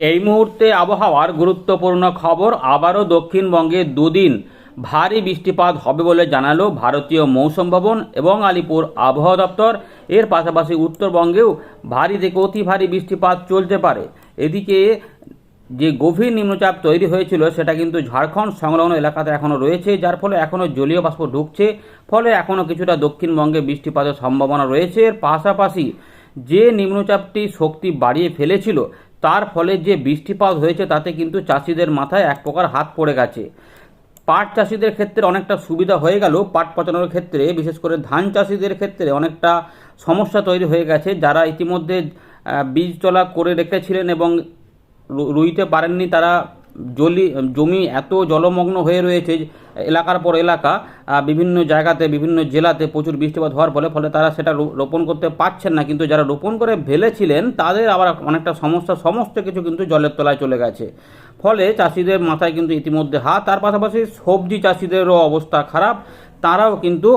এই মুহূর্তে আবহাওয়ার গুরুত্বপূর্ণ খবর আবারও দক্ষিণবঙ্গে দুদিন ভারী বৃষ্টিপাত হবে বলে জানালো ভারতীয় মৌসুম ভবন এবং আলিপুর আবহাওয়া দপ্তর। এর পাশাপাশি উত্তরবঙ্গেও ভারী থেকে অতি ভারী বৃষ্টিপাত চলতে পারে। এদিকে যে গভীর নিম্নচাপ তৈরি হয়েছিল সেটা কিন্তু ঝাড়খণ্ড সংলগ্ন এলাকাতে এখনও রয়েছে, যার ফলে এখনও জলীয় বাষ্প ঢুকছে। ফলে এখনও কিছুটা দক্ষিণবঙ্গে বৃষ্টিপাতের সম্ভাবনা রয়েছে। এর পাশাপাশি যে নিম্নচাপটি শক্তি বাড়িয়ে ফেলেছিল তার ফলে যে বৃষ্টিপাত হয়েছে তাতে কিন্তু চাষিদের মাথায় এক প্রকার হাত পড়ে গেছে। পাট চাষিদের ক্ষেত্রে অনেকটা সুবিধা হয়ে গেল, পাট পচানোর ক্ষেত্রে, বিশেষ করে ধান চাষিদের ক্ষেত্রে অনেকটা সমস্যা তৈরি হয়ে গেছে। যারা ইতিমধ্যে বীজতলা বীজ তোলা করে রেখেছিলেন এবং রুইতে পারেননি তারা জলি, জমি এত জলমগ্ন হয়ে রয়েছে এলাকার পর এলাকা বিভিন্ন জায়গাতে, বিভিন্ন জেলাতে প্রচুর বৃষ্টিপাত হওয়ার ফলে ফলে তারা সেটা রোপণ করতে পারছেন না। কিন্তু যারা রোপণ করে ফেলেছিলেন, তাদের আবার অনেকটা সমস্যা, সমস্ত কিছু কিন্তু জলের তলায় চলে গেছে। ফলে চাষিদের মাথায় কিন্তু ইতিমধ্যে হাত, তার পাশাপাশি সবজি চাষিদেরও অবস্থা খারাপ। তারাও কিন্তু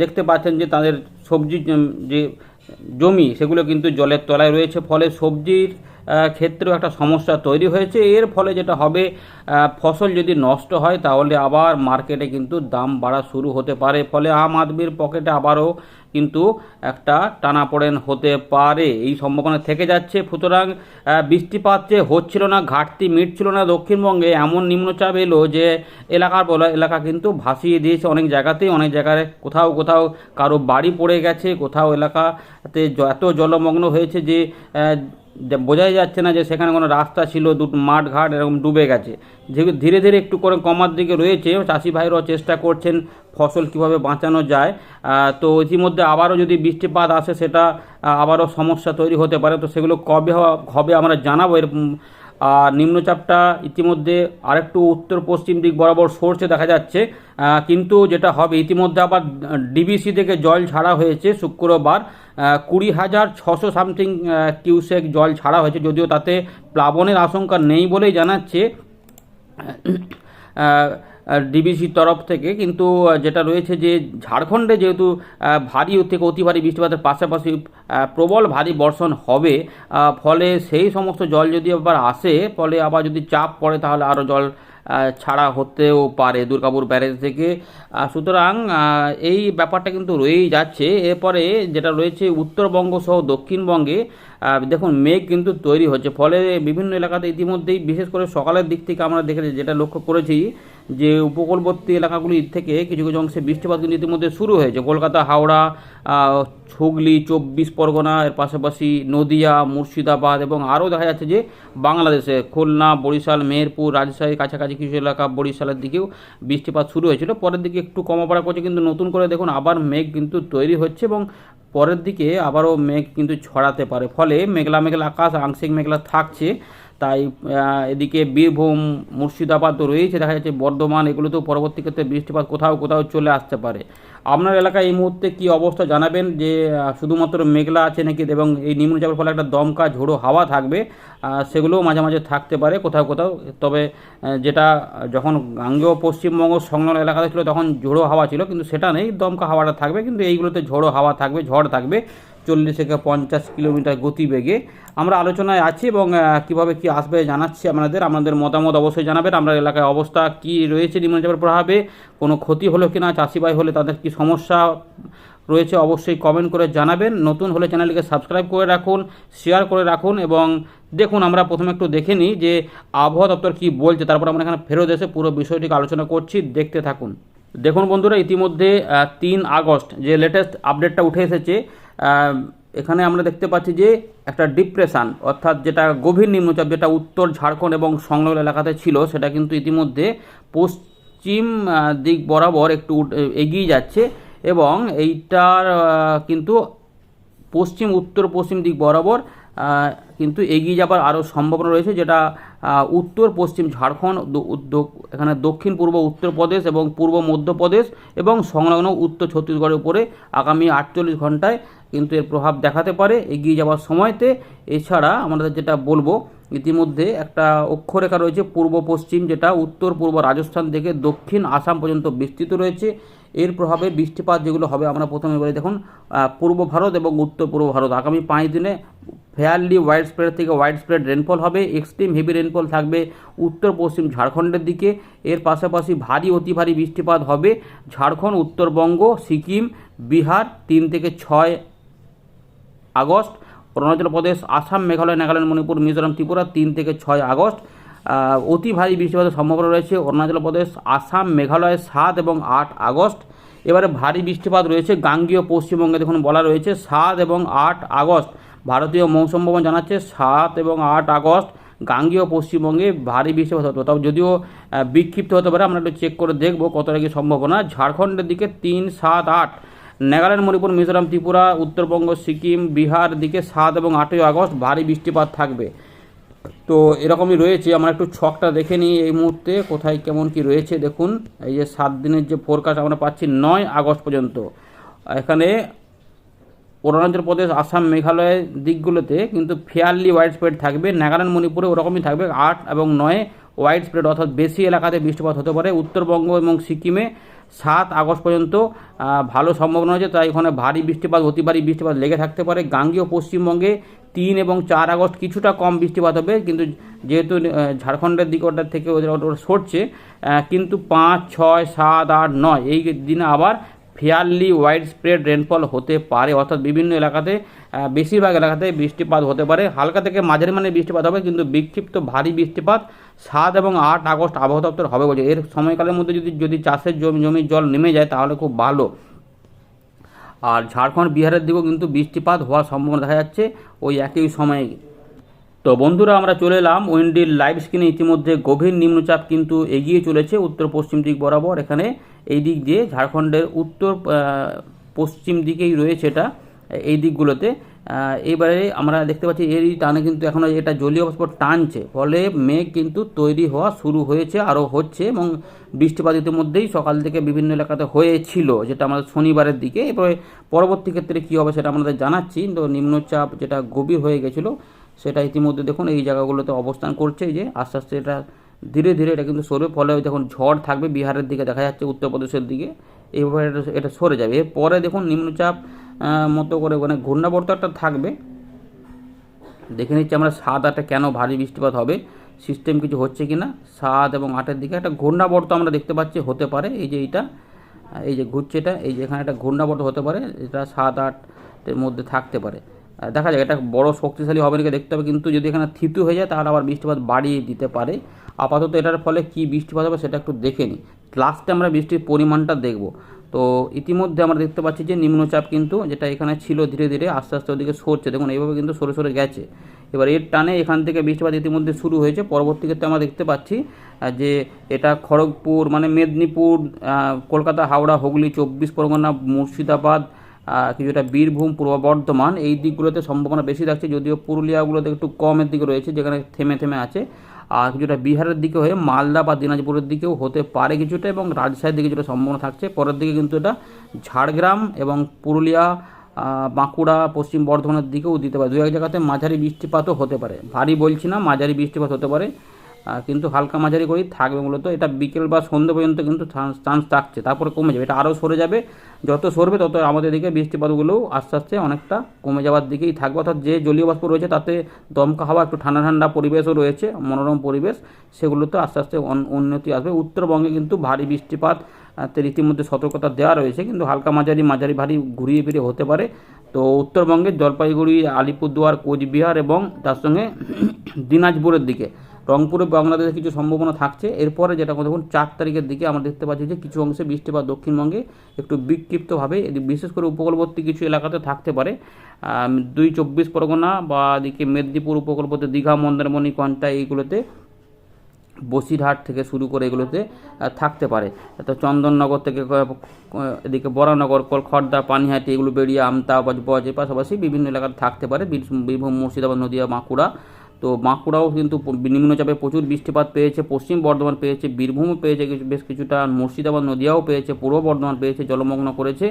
দেখতে পাচ্ছেন যে তাদের সবজি যে জমি, সেগুলো কিন্তু জলের তলায় রয়েছে। ফলে সবজির ক্ষেত্রেও একটা সমস্যা তৈরি হয়েছে। এর ফলে যেটা হবে ফসল যদি নষ্ট হয়, তাহলে আবার মার্কেটে কিন্তু দাম বাড়া শুরু হতে পারে। ফলে আম আদমির পকেটে আবারও কিন্তু একটা টানাপোড়েন হতে পারে। এই সম্ভাবনা থেকে যাচ্ছে। সুতরাং বৃষ্টিপাত যে হচ্ছিল না, ঘাটতি মিটছিল না দক্ষিণবঙ্গে, এমন নিম্নচাপ এলো যে এলাকার বলা, এলাকা কিন্তু ভাসিয়ে দিয়েছে অনেক জায়গাতেই। অনেক জায়গায় কোথাও কোথাও কারও বাড়ি পড়ে গেছে, কোথাও এলাকাতে এত জলমগ্ন হয়েছে যে বোঝাই যাচ্ছে না যে সেখানে কোনো রাস্তা ছিল দুটো মাঠ ঘাট এরকম ডুবে গেছে। যেগুলো ধীরে ধীরে একটু করে কমার দিকে রয়েছে। চাষি ভাইরাও চেষ্টা করছেন ফসল কীভাবে বাঁচানো যায়। তো ইতিমধ্যে আবারও যদি বৃষ্টিপাত আসে, সেটা আবারও সমস্যা তৈরি হতে পারে। তো সেগুলো কবে হবে আমরা জানাব। এর আর নিম্নচাপটা ইতিমধ্যে আরেকটু উত্তর পশ্চিম দিক বরাবর সরছে দেখা যাচ্ছে। কিন্তু যেটা হবে, ইতিমধ্যে আবার ডিবিসি থেকে জল ছাড়া হয়েছে শুক্রবার। কুড়ি হাজার ছশো সামথিং কিউসেক জল ছাড়া হয়েছে, যদিও তাতে প্লাবনের আশঙ্কা নেই বলেই জানাচ্ছে। ডিবিসির তরফ থেকে, কিন্তু যেটা রয়েছে যে ঝাড়খণ্ডে যেহেতু ভারী থেকে অতি ভারী বৃষ্টিপাতের পাশাপাশি প্রবল ভারী বর্ষণ হবে ফলে সেই সমস্ত জল যদি আবার আসে, ফলে আবার যদি চাপ পড়ে, তাহলে আরও জল ছাড়া হতেও পারে দুর্গাপুর ব্যারেজ থেকে। সুতরাং এই ব্যাপারটা কিন্তু রয়েই যাচ্ছে। এরপরে যেটা রয়েছে উত্তরবঙ্গ সহ দক্ষিণবঙ্গে দেখুন, মেঘ কিন্তু তৈরি হচ্ছে। ফলে বিভিন্ন এলাকাতে ইতিমধ্যেই, বিশেষ করে সকালের দিক থেকে আমরা দেখেছি, যেটা লক্ষ্য করেছি যে উপকূলবর্তী এলাকাগুলি থেকে কিছু কিছু অংশে বৃষ্টিপাত কিন্তু ইতিমধ্যে শুরু হয়েছে। কলকাতা, হাওড়া হুগলি, চব্বিশ পরগনা, এর পাশাপাশি নদিয়া, মুর্শিদাবাদ এবং আরও দেখা যাচ্ছে যে বাংলাদেশে খুলনা, বরিশাল, মেহেরপুর, রাজশাহীর কাছাকাছি কিছু এলাকা বরিশালের দিকেও বৃষ্টিপাত শুরু হয়েছিল। পরের দিকে একটু কমা পড়া করছে কিন্তু নতুন করে দেখুন আবার মেঘ কিন্তু তৈরি হচ্ছে এবং পরের দিকে আবারও মেঘ কিন্তু ছড়াতে পারে। ফলে মেঘলা মেঘলা আকাশ, আংশিক মেঘলা থাকছে। তাই এদিকে বীরভূম, মুর্শিদাবাদ তো রয়েছে, দেখা যাচ্ছে বর্ধমান এগুলোতেও পরবর্তী ক্ষেত্রে বৃষ্টিপাত কোথাও কোথাও চলে আসতে পারে। আপনার এলাকায় এই মুহূর্তে কি অবস্থা জানাবেন যে শুধুমাত্র মেঘলা আছে নাকি, এবং এই নিম্নচাপের ফলে একটা দমকা, ঝোড়ো হাওয়া থাকবে সেগুলোও মাঝে মাঝে থাকতে পারে কোথাও কোথাও, তবে যেটা যখন গাঙ্গেয় পশ্চিমবঙ্গ সংলগ্ন এলাকাতে ছিল তখন ঝোড়ো হাওয়া ছিল, কিন্তু সেটা নেই, দমকা হাওয়াটা থাকবে, কিন্তু এইগুলোতে ঝোড়ো হাওয়া থাকবে, ঝড় থাকবে। চল্লিশ থেকে পঞ্চাশ কিলোমিটার গতিবেগে আমরা আলোচনায় আছি এবং কীভাবে কি আসবে জানাচ্ছি আপনাদের আপনাদের মতামত অবশ্যই জানাবেন। আমরা এলাকায় অবস্থা কি রয়েছে, নিম্নচাপের প্রভাবে, কোনো ক্ষতি হলো কি না চাষিবাই হলে তাদের কি সমস্যা রয়েছে অবশ্যই কমেন্ট করে জানাবেন। নতুন হলে চ্যানেলকে সাবস্ক্রাইব করে রাখুন শেয়ার করে রাখুন এবং দেখুন, আমরা প্রথমে একটু দেখে নিই যে আবহাওয়া দপ্তর কি বলছে, তারপর আমরা এখানে ফেরত এসে পুরো বিষয়টিকে আলোচনা করছি, দেখতে থাকুন। দেখুন বন্ধুরা, ইতিমধ্যে তিন আগস্ট যে লেটেস্ট আপডেটটা উঠে এসেছে এখানে আমরা দেখতে পাচ্ছি যে একটা ডিপ্রেশন অর্থাৎ যেটা গভীর নিম্নচাপ, যেটা উত্তর ঝাড়খণ্ড এবং সংলগ্ন এলাকাতে ছিল, সেটা কিন্তু ইতিমধ্যে পশ্চিম দিক বরাবর একটু এগিয়ে যাচ্ছে এবং এইটার কিন্তু পশ্চিম উত্তর পশ্চিম দিক বরাবর কিন্তু এগিয়ে যাবার আরও সম্ভাবনা রয়েছে, যেটা উত্তর, পশ্চিম ঝাড়খণ্ড এখানে দক্ষিণ, পূর্ব উত্তরপ্রদেশ এবং পূর্ব মধ্যপ্রদেশ এবং সংলগ্ন উত্তর ছত্তিশগড়ের উপরে আগামী আটচল্লিশ ঘন্টায় কিন্তু এর প্রভাব দেখাতে পারে। এগিয়ে যাওয়ার সময়তে এছাড়া আমাদের যেটা বলব, ইতিমধ্যে একটা অক্ষরেখা রয়েছে, পূর্ব, পশ্চিম, যেটা উত্তর, পূর্ব রাজস্থান থেকে দক্ষিণ আসাম পর্যন্ত বিস্তৃত রয়েছে। এর প্রভাবে বৃষ্টিপাত যেগুলো হবে, আমরা প্রথমে বলি দেখুন পূর্ব ভারত এবং উত্তর, পূর্ব ভারত। আগামী পাঁচ দিনে ফেয়ারলি ওয়াইড স্প্রেড থেকে ওয়াইড স্প্রেড রেনফল হবে এক্সট্রিম হেভি রেনফল থাকবে উত্তর পশ্চিম ঝাড়খণ্ডের দিকে। এর পাশাপাশি ভারী, অতি ভারী বৃষ্টিপাত হবে ঝাড়খণ্ড, উত্তরবঙ্গ, সিকিম, বিহার তিন থেকে ছয় আগস্ট, অরুণাচল প্রদেশ, আসাম, মেঘালয়, নাগাল্যান্ড, মণিপুর, মিজোরাম, ত্রিপুরা তিন থেকে ছয় আগস্ট। অতি ভারী বৃষ্টিপাতের সম্ভাবনা রয়েছে অরুণাচল প্রদেশ, আসাম, মেঘালয় সাত এবং আট আগস্ট। এবারে ভারী বৃষ্টিপাত রয়েছে গাঙ্গীয় পশ্চিমবঙ্গে, দেখুন বলা রয়েছে সাত এবং আট আগস্ট। ভারতীয় মৌসুম ভবন জানাচ্ছে সাত এবং আট আগস্ট গাঙ্গীয় পশ্চিমবঙ্গে ভারী বৃষ্টিপাত হতে। তবে যদিও বিক্ষিপ্ত হতে পারে, আমরা একটু চেক করে দেখব কতটা কি সম্ভাবনা। ঝাড়খণ্ডের দিকে তিন, সাত, আট, নাগাল্যান্ড, মণিপুর, মিজোরাম, ত্রিপুরা, উত্তরবঙ্গ, সিকিম, বিহার দিকে সাত এবং আটই আগস্ট ভারী বৃষ্টিপাত থাকবে। তো এরকমই রয়েছে, আমরা একটু ছকটা দেখে নিই এই মুহূর্তে, কোথায় কেমন কি রয়েছে, দেখুন। এই যে সাত দিনের যে ফোরকাস্ট আমরা পাচ্ছি, নয় আগস্ট পর্যন্ত। এখানে অরুণাচল প্রদেশ আসাম, মেঘালয়ের দিকগুলোতে কিন্তু ফেয়ারলি ওয়াইড স্প্রেড থাকবে। নাগাল্যান্ড, মণিপুরে ওরকমই থাকবে। আট এবং নয় ওয়াইড স্প্রেড অর্থাৎ বেশি এলাকাতে বৃষ্টিপাত হতে পারে। উত্তরবঙ্গ এবং সিকিমে সাত আগস্ট পর্যন্ত ভালো সম্ভাবনা হয়েছে তাই ওখানে ভারী বৃষ্টিপাত অতি ভারী বৃষ্টিপাত লেগে থাকতে পারে। গাঙ্গীয় পশ্চিমবঙ্গে তিন এবং চার আগস্ট কিছুটা কম বৃষ্টিপাত হবে। কিন্তু যেহেতু ঝাড়খণ্ডের দিক ওটার থেকে ওদের ওটা সরছে কিন্তু পাঁচ, ছয়, সাত, আট, নয়, এই দিনে আবার ফেয়ারলি ওয়াইড স্প্রেড রেনফল হতে পারে। অর্থাৎ বিভিন্ন এলাকাতে বেশিরভাগ এলাকাতে বৃষ্টিপাত হতে পারে। হালকা থেকে মাঝারি মানের বৃষ্টিপাত হবে, কিন্তু বিক্ষিপ্ত ভারী বৃষ্টিপাত সাত এবং আট আগস্ট আবহাওয়া দপ্তর হবে বলছে এর সময়কালের মধ্যে যদি যদি চাষের জমি জমির জল নেমে যায়, তাহলে খুব ভালো। আর ঝাড়খণ্ড বিহারের দিকেও কিন্তু বৃষ্টিপাত হওয়ার সম্ভাবনা দেখা যাচ্ছে। ওই একই সময়ে তো বন্ধুরা, আমরা চলে এলাম উইন্ডির লাইভ স্ক্রিনে ইতিমধ্যে গভীর নিম্নচাপ কিন্তু এগিয়ে চলেছে উত্তর পশ্চিম দিক বরাবর। এখানে এই দিক দিয়ে ঝাড়খণ্ডের উত্তর পশ্চিম দিকেই রয়েছে এটা, এই দিকগুলোতে। এবারে আমরা দেখতে পাচ্ছি, এরই টানে কিন্তু এখনও এটা জলীয় বাষ্প টানছে। ফলে মেঘ কিন্তু তৈরি হওয়া শুরু হয়েছে, আরও হচ্ছে এবং বৃষ্টিপাত ইতিমধ্যেই সকাল থেকে বিভিন্ন এলাকাতে হয়েছিল যেটা আমাদের শনিবারের দিকে। এরপরে পরবর্তী ক্ষেত্রে কী হবে সেটা আমাদের জানাচ্ছি। তো নিম্নচাপ যেটা গভীর হয়ে গেছিল সেটা ইতিমধ্যে দেখুন, এই জায়গাগুলোতে অবস্থান করছে যে আস্তে আস্তে এটা ধীরে ধীরে এটা কিন্তু সরে, ফলে দেখুন ঝড় থাকবে বিহারের দিকে, দেখা যাচ্ছে উত্তরপ্রদেশের দিকে, এইভাবে এটা এটা সরে যাবে। এরপরে দেখুন নিম্নচাপ মতো করে মানে ঘূর্ণাবর্ত একটা থাকবে। দেখে নিচ্ছি আমরা সাত আটে কেন ভারী বৃষ্টিপাত হবে সিস্টেম কিছু হচ্ছে কি না সাত এবং আটের দিকে একটা ঘূর্ণাবর্ত আমরা দেখতে পাচ্ছি, হতে পারে, এই যে এইটা, এই যে ঘুরছে এটা, এই যে এখানে একটা ঘূর্ণাবর্ত হতে পারে, এটা সাত আটের মধ্যে থাকতে পারে। দেখা যাক, এটা বড় শক্তিশালী হবে নাকি দেখতে হবে, কিন্তু যদি এখানে থিতু হয়ে যায়, তাহলে আবার বৃষ্টিপাত বাড়িয়ে দিতে পারে। আপাতত এটার ফলে কি বৃষ্টিপাত হবে সেটা একটু দেখে নিই। লাস্টে আমরা বৃষ্টির পরিমাণটা দেখব। তো ইতিমধ্যে আমরা দেখতে পাচ্ছি যে নিম্নচাপ কিন্তু যেটা এখানে ছিল ধীরে ধীরে আস্তে আস্তে ওদিকে সরছে। দেখুন, এইভাবে কিন্তু সরে সরে গেছে। এবার এর টানে এখান থেকে বৃষ্টিপাত ইতিমধ্যে শুরু হয়েছে। পরবর্তী ক্ষেত্রে আমরা দেখতে পাচ্ছি যে এটা খড়গপুর মানে মেদিনীপুর কলকাতা, হাওড়া, হুগলি, চব্বিশ পরগনা, মুর্শিদাবাদ কিছুটা বীরভূম, পূর্ব বর্ধমান, এই দিকগুলোতে সম্ভাবনা বেশি থাকছে, যদিও পুরুলিয়াগুলোতে একটু কমের দিকে রয়েছে, যেখানে থেমে থেমে আছে। আর কিছুটা বিহারের দিকে হয়ে, মালদা বা দিনাজপুরের দিকেও হতে পারে কিছুটা এবং রাজশাহীর দিকে কিছুটা সম্ভাবনা থাকছে। পরের দিকে কিন্তু এটা ঝাড়গ্রাম এবং পুরুলিয়া বাঁকুড়া, পশ্চিম বর্ধমানের দিকেও দিতে পারে। দু এক জায়গাতে মাঝারি বৃষ্টিপাতও হতে পারে। ভারী বলছি না, মাঝারি বৃষ্টিপাত হতে পারে। কিন্তু হালকা মাঝারি করেই থাকবে মূলত। এটা বিকেল বা সন্ধ্যে পর্যন্ত কিন্তু চান্স থাকছে, তারপরে কমে যাবে। এটা আরও সরে যাবে। যত সরবে তত আমাদের দিকে বৃষ্টিপাতগুলোও আস্তে আস্তে অনেকটা কমে যাওয়ার দিকেই থাকবে। অর্থাৎ যে জলীয় বাষ্প রয়েছে, তাতে দমকা হাওয়া, একটু ঠান্ডা ঠান্ডা পরিবেশও রয়েছে, মনোরম পরিবেশ, সেগুলোতে আস্তে আস্তে উন্নতি আসবে। উত্তরবঙ্গে কিন্তু ভারী বৃষ্টিপাত রীতিমধ্যে সতর্কতা দেওয়া রয়েছে, কিন্তু হালকা মাঝারি মাঝারি ভারী ঘুরিয়ে ফিরিয়ে হতে পারে। তো উত্তরবঙ্গে জলপাইগুড়ি, আলিপুরদুয়ার, কোচবিহার এবং তার সঙ্গে দিনাজপুরের দিকে। রংপুরে বাংলাদেশে কিছু সম্ভাবনা থাকছে। এরপরে যেটা দেখুন চার তারিখের দিকে আমরা দেখতে পাচ্ছি যে কিছু অংশে বৃষ্টিপাত দক্ষিণবঙ্গে একটু বিক্ষিপ্তভাবে বিশেষ করে উপকূলবর্তী কিছু এলাকাতে থাকতে পারে। দুই চব্বিশ পরগনা বা এদিকে মেদিনীপুর উপকূলবর্তী, দীঘা, মন্দারমণি কন্টা এইগুলোতে বসিরহাট থেকে শুরু করে এগুলোতে থাকতে পারে। তো চন্দননগর থেকে এদিকে বরানগর কল খড়দা পানিহাটি এগুলো বেরিয়ে আমতা, বজবজ, এর পাশাপাশি বিভিন্ন এলাকাতে থাকতে পারে। বীরভূম, মুর্শিদাবাদ, নদীয়া, বাঁকুড়া তো বাঁকুড়াও কিন্তু নিম্ন নিম্নচাপে প্রচুর বৃষ্টিপাত পেয়েছে, পশ্চিম বর্ধমান পেয়েছে বীরভূমও পেয়েছে বেশ কিছুটা, মুর্শিদাবাদ নদিয়াও পেয়েছে, পূর্ব বর্ধমান পেয়েছে, জলমগ্ন করেছে।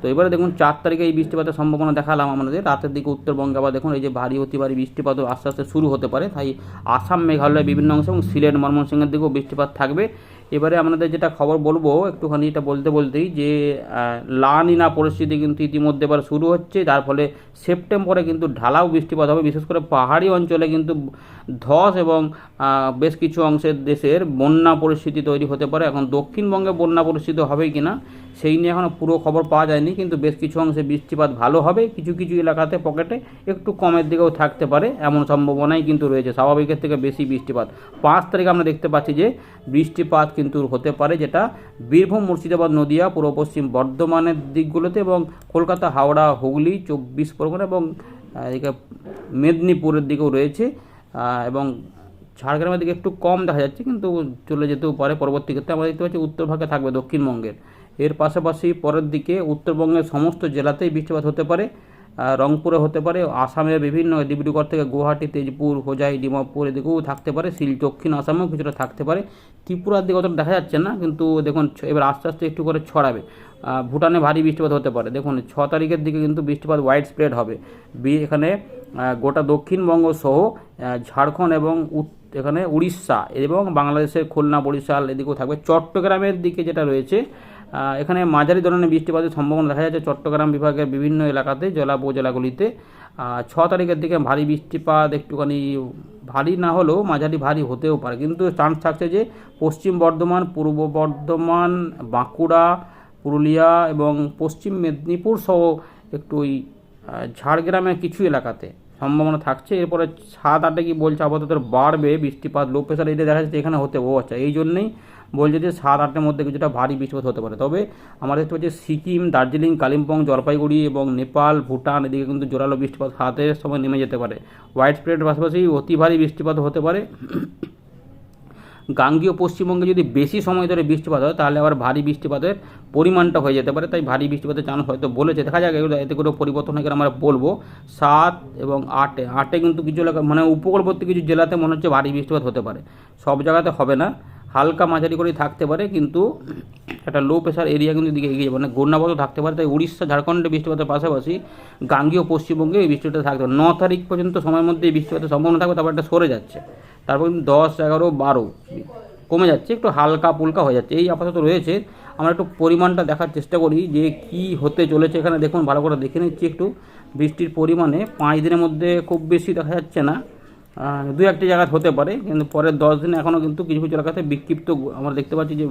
তো এবারে দেখুন, চার তারিখে এই বৃষ্টিপাতের সম্ভাবনা দেখালাম আমাদের। রাতের দিকে উত্তরবঙ্গে আবার দেখুন, এই যে ভারী, অতি ভারী বৃষ্টিপাতও আস্তে আস্তে শুরু হতে পারে। তাই আসাম, মেঘালয়, বিভিন্ন অংশে এবং সিলেট, ময়মনসিংহের দিকেও বৃষ্টিপাত থাকবে। এবারে আপনাদের যেটা খবর বলব একটুখানি এটা বলতে বলতেই যে আহ, লা নিনা পরিস্থিতি কিন্তু ইতিমধ্যে এবার শুরু হচ্ছে যার ফলে সেপ্টেম্বরে কিন্তু ঢালাও বৃষ্টিপাত হবে বিশেষ করে পাহাড়ি অঞ্চলে কিন্তু ধস এবং বেশ কিছু অংশের দেশের বন্যা পরিস্থিতি তৈরি হতে পারে। এখন দক্ষিণবঙ্গে বন্যা পরিস্থিতি হবে কি না সেই নিয়ে এখনও পুরো খবর পাওয়া যায়নি কিন্তু বেশ কিছু অংশে বৃষ্টিপাত ভালো হবে কিছু কিছু এলাকাতে পকেটে একটু কমের দিকেও থাকতে পারে এমন সম্ভাবনাই কিন্তু রয়েছে। স্বাভাবিকের থেকে বেশি বৃষ্টিপাত। পাঁচ তারিখে আমরা দেখতে পাচ্ছি যে বৃষ্টিপাত কিন্তু হতে পারে যেটা বীরভূম, মুর্শিদাবাদ, নদিয়া, পূর্ব পশ্চিম বর্ধমানের দিকগুলোতে এবং কলকাতা, হাওড়া, হুগলি, চব্বিশ পরগনা এবং এদিকে মেদিনীপুরের দিকেও রয়েছে। এবং ঝাড়গ্রামের দিকে একটু কম দেখা যাচ্ছে কিন্তু চলে যেতেও পারে। পরবর্তী ক্ষেত্রে আমরা দেখতে পাচ্ছি উত্তরভাগে থাকবে দক্ষিণবঙ্গের। এর পাশাপাশি পরের দিকে উত্তরবঙ্গের সমস্ত জেলাতেই বৃষ্টিপাত হতে পারে। রংপুরে হতে পারে, আসামের বিভিন্ন ডিব্রুগড় থেকে গুয়াহাটি, তেজপুর, হোজাই, ডিমাপুর এদিকেও থাকতে পারে শিল দক্ষিণ আসামেও কিছুটা থাকতে পারে। ত্রিপুরার দিকে অতটা দেখা যাচ্ছে না, কিন্তু দেখুন এবার আস্তে আস্তে একটু করে ছড়াবে। ভুটানে ভারী বৃষ্টিপাত হতে পারে। দেখুন, ছ তারিখের দিকে কিন্তু বৃষ্টিপাত ওয়াইড স্প্রেড হবে। এখানে গোটা দক্ষিণবঙ্গ সহ ঝাড়খণ্ড এবং এখানে উড়িষ্যা এবং বাংলাদেশের খুলনা, বরিশাল এদিকেও থাকবে। চট্টগ্রামের দিকে যেটা রয়েছে এখানে মাঝারি ধরনের বৃষ্টিপাতের সম্ভাবনা দেখা যাচ্ছে চট্টগ্রাম বিভাগের বিভিন্ন এলাকাতে জেলা উপজেলাগুলিতে ছ তারিখের দিকে ভারী বৃষ্টিপাত একটুখানি ভারী না হলেও মাঝারি ভারী হতেও পারে। কিন্তু চান্স থাকছে যে পশ্চিম বর্ধমান, পূর্ব বর্ধমান, বাঁকুড়া, পুরুলিয়া এবং পশ্চিম মেদিনীপুর সহ একটু ওই ঝাড়গ্রামের কিছু এলাকাতে। সম্ভাবনা থাকছে। এরপরে সাত আটে কি বলছে? আপাতত বাড়বে বৃষ্টিপাত। লো প্রেশার এরিয়া দেখা যাচ্ছে এখানে হতে ও আচ্ছা এই জন্যেই বলছে যে সাত আটের মধ্যে কিছুটা ভারী বৃষ্টিপাত হতে পারে। তবে আমাদের দেখতে পাচ্ছি সিকিম, দার্জিলিং, কালিম্পং, জলপাইগুড়ি এবং নেপাল, ভুটান এদিকে কিন্তু জোরালো বৃষ্টিপাত সাতের সময় নেমে যেতে পারে। হোয়াইট স্প্রেডের পাশাপাশি অতি ভারী বৃষ্টিপাত হতে পারে। গাঙ্গীয় পশ্চিমবঙ্গে যদি বেশি সময় ধরে বৃষ্টিপাত হয়, তাহলে আবার ভারী বৃষ্টিপাতের পরিমাণটা হয়ে যেতে পারে। তাই ভারী বৃষ্টিপাতের চান্স হয়তো বলেছে। দেখা যাক, এগুলো, এতে করে পরিবর্তন হয়ে আমরা বলব। সাত এবং আটে আটে কিন্তু কিছু এলাকা মানে উপকূলবর্তী কিছু জেলাতে মনে হচ্ছে ভারী বৃষ্টিপাত হতে পারে। সব জায়গাতে হবে না। হালকা মাঝারি করেই থাকতে পারে, কিন্তু একটা লো প্রেশার এরিয়া কিন্তু দিকে এগিয়ে যাবে। মানে ঘূর্ণাবর্ত থাকতে পারে, তাই উড়িষ্যা, ঝাড়খণ্ডে বৃষ্টিপাতের পাশাপাশি গাঙ্গীয় পশ্চিমবঙ্গে এই বৃষ্টিপাত থাকতে পারে। ন তারিখ পর্যন্ত সময়ের মধ্যে এই বৃষ্টিপাতের সম্ভাবনা থাকবে, তারপর একটা সরে যাচ্ছে। তারপর কিন্তু দশ, এগারো, বারো কমে যাচ্ছে, একটু হালকা পুলকা হয়ে যাচ্ছে। এই আপাতত রয়েছে। আমরা একটু পরিমাণটা দেখার চেষ্টা করি যে কি হতে চলেছে এখানে। দেখুন, ভালো করে দেখে নিচ্ছি একটু। বৃষ্টির পরিমাণে পাঁচ দিনের মধ্যে খুব বেশি দেখা যাচ্ছে না। দু একটি জায়গায় হতে পারে, কিন্তু পরের দশ দিনে এখনও কিন্তু কিছু কিছু এলাকাতে বিক্ষিপ্ত আমরা দেখতে পাচ্ছি যে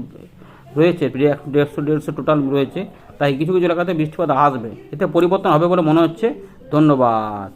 রয়েছে দেড়শো দেড়শো টোটাল রয়েছে। তাই কিছু কিছু এলাকাতে বৃষ্টিপাত আসবে। এতে পরিবর্তন হবে বলে মনে হচ্ছে। ধন্যবাদ।